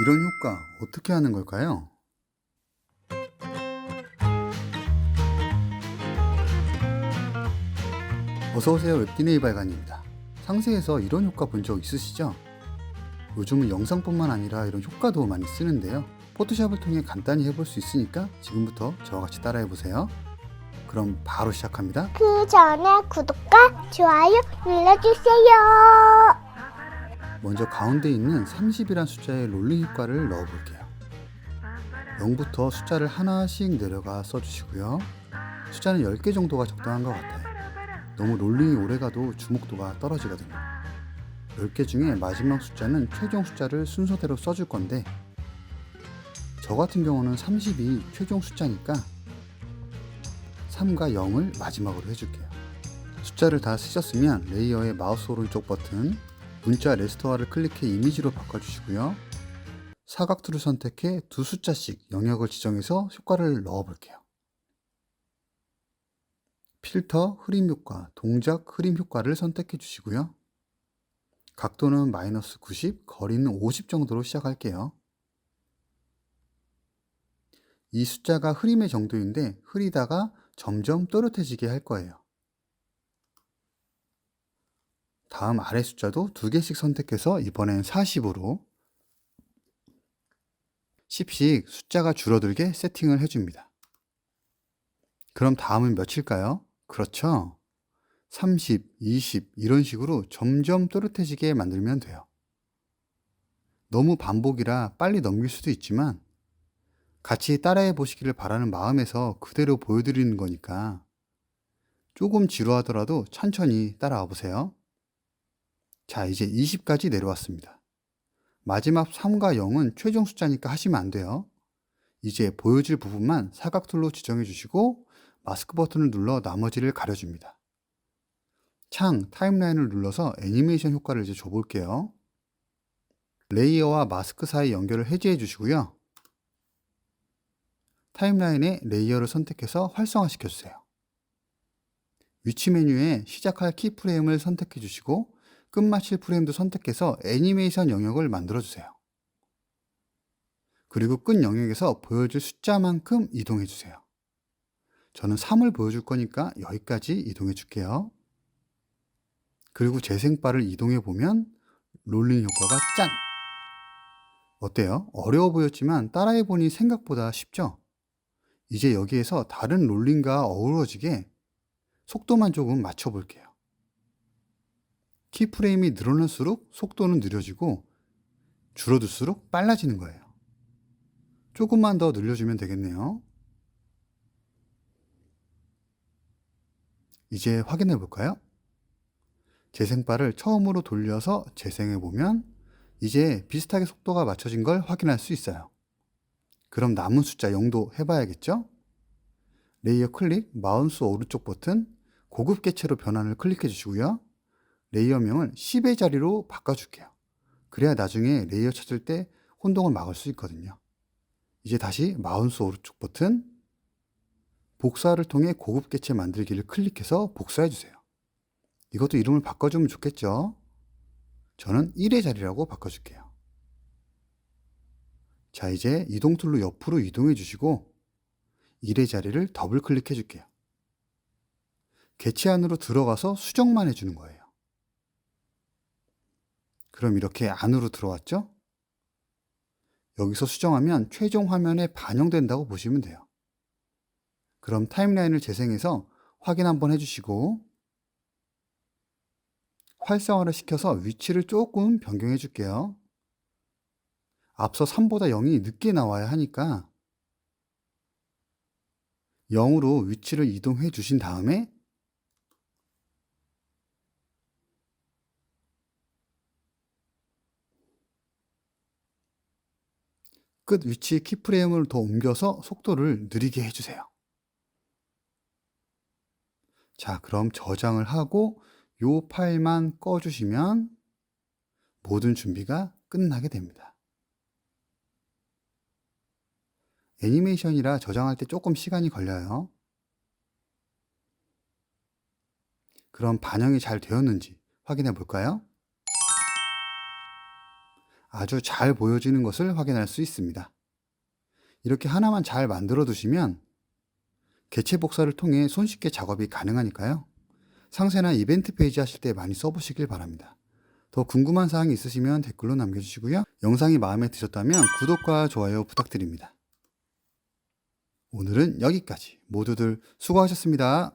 이런 효과 어떻게 하는 걸까요? 어서오세요 웹디네이 발간입니다. 상세에서 이런 효과 본 적 있으시죠? 요즘은 영상뿐만 아니라 이런 효과도 많이 쓰는데요. 포토샵을 통해 간단히 해볼 수 있으니까 지금부터 저와 같이 따라해보세요. 그럼 바로 시작합니다. 그 전에 구독과 좋아요 눌러주세요. 먼저 가운데 있는 30이란 숫자의 롤링 효과를 넣어 볼게요. 0부터 숫자를 하나씩 내려가 써주시고요. 숫자는 10개 정도가 적당한 것 같아요. 너무 롤링이 오래 가도 주목도가 떨어지거든요. 10개 중에 마지막 숫자는 최종 숫자를 순서대로 써줄 건데 저 같은 경우는 30이 최종 숫자니까 3과 0을 마지막으로 해줄게요. 숫자를 다 쓰셨으면 레이어의 마우스 오른쪽 버튼 문자 레스토어를 클릭해 이미지로 바꿔주시고요. 사각툴을 선택해 두 숫자씩 영역을 지정해서 효과를 넣어 볼게요. 필터 흐림 효과, 동작 흐림 효과를 선택해 주시고요. 각도는 마이너스 90, 거리는 50 정도로 시작할게요. 이 숫자가 흐림의 정도인데 흐리다가 점점 또렷해지게 할 거예요. 다음 아래 숫자도 두 개씩 선택해서 이번엔 40으로 10씩 숫자가 줄어들게 세팅을 해줍니다. 그럼 다음은 몇일까요? 그렇죠. 30, 20 이런 식으로 점점 또렷해지게 만들면 돼요. 너무 반복이라 빨리 넘길 수도 있지만 같이 따라해 보시기를 바라는 마음에서 그대로 보여드리는 거니까 조금 지루하더라도 천천히 따라와 보세요. 자, 이제 20까지 내려왔습니다. 마지막 3과 0은 최종 숫자니까 하시면 안 돼요. 이제 보여줄 부분만 사각툴로 지정해 주시고 마스크 버튼을 눌러 나머지를 가려줍니다. 창 타임라인을 눌러서 애니메이션 효과를 이제 줘볼게요. 레이어와 마스크 사이 연결을 해제해 주시고요. 타임라인에 레이어를 선택해서 활성화시켜 주세요. 위치 메뉴에 시작할 키프레임을 선택해 주시고 끝마칠 프레임도 선택해서 애니메이션 영역을 만들어 주세요. 그리고 끝 영역에서 보여줄 숫자만큼 이동해 주세요. 저는 3을 보여줄 거니까 여기까지 이동해 줄게요. 그리고 재생바를 이동해 보면 롤링 효과가 짠! 어때요? 어려워 보였지만 따라해 보니 생각보다 쉽죠? 이제 여기에서 다른 롤링과 어우러지게 속도만 조금 맞춰 볼게요. 키프레임이 늘어날수록 속도는 느려지고 줄어들수록 빨라지는 거예요. 조금만 더 늘려주면 되겠네요. 이제 확인해 볼까요? 재생바를 처음으로 돌려서 재생해 보면 이제 비슷하게 속도가 맞춰진 걸 확인할 수 있어요. 그럼 남은 숫자 0도 해봐야겠죠? 레이어 클릭, 마우스 오른쪽 버튼, 고급 개체로 변환을 클릭해 주시고요. 레이어명을 10의 자리로 바꿔줄게요. 그래야 나중에 레이어 찾을 때 혼동을 막을 수 있거든요. 이제 다시 마우스 오른쪽 버튼, 복사를 통해 고급 개체 만들기를 클릭해서 복사해 주세요. 이것도 이름을 바꿔주면 좋겠죠? 저는 1의 자리라고 바꿔줄게요. 자, 이제 이동 툴로 옆으로 이동해 주시고 1의 자리를 더블 클릭해 줄게요. 개체 안으로 들어가서 수정만 해주는 거예요. 그럼 이렇게 안으로 들어왔죠? 여기서 수정하면 최종 화면에 반영된다고 보시면 돼요. 그럼 타임라인을 재생해서 확인 한번 해주시고 활성화를 시켜서 위치를 조금 변경해 줄게요. 앞서 3보다 0이 늦게 나와야 하니까 0으로 위치를 이동해 주신 다음에 끝 위치 키프레임을 더 옮겨서 속도를 느리게 해주세요. 자, 그럼 저장을 하고 요 파일만 꺼주시면 모든 준비가 끝나게 됩니다. 애니메이션이라 저장할 때 조금 시간이 걸려요. 그럼 반영이 잘 되었는지 확인해 볼까요? 아주 잘 보여지는 것을 확인할 수 있습니다. 이렇게 하나만 잘 만들어 두시면 개체 복사를 통해 손쉽게 작업이 가능하니까요. 상세나 이벤트 페이지 하실 때 많이 써보시길 바랍니다. 더 궁금한 사항이 있으시면 댓글로 남겨주시고요. 영상이 마음에 드셨다면 구독과 좋아요 부탁드립니다. 오늘은 여기까지. 모두들 수고하셨습니다.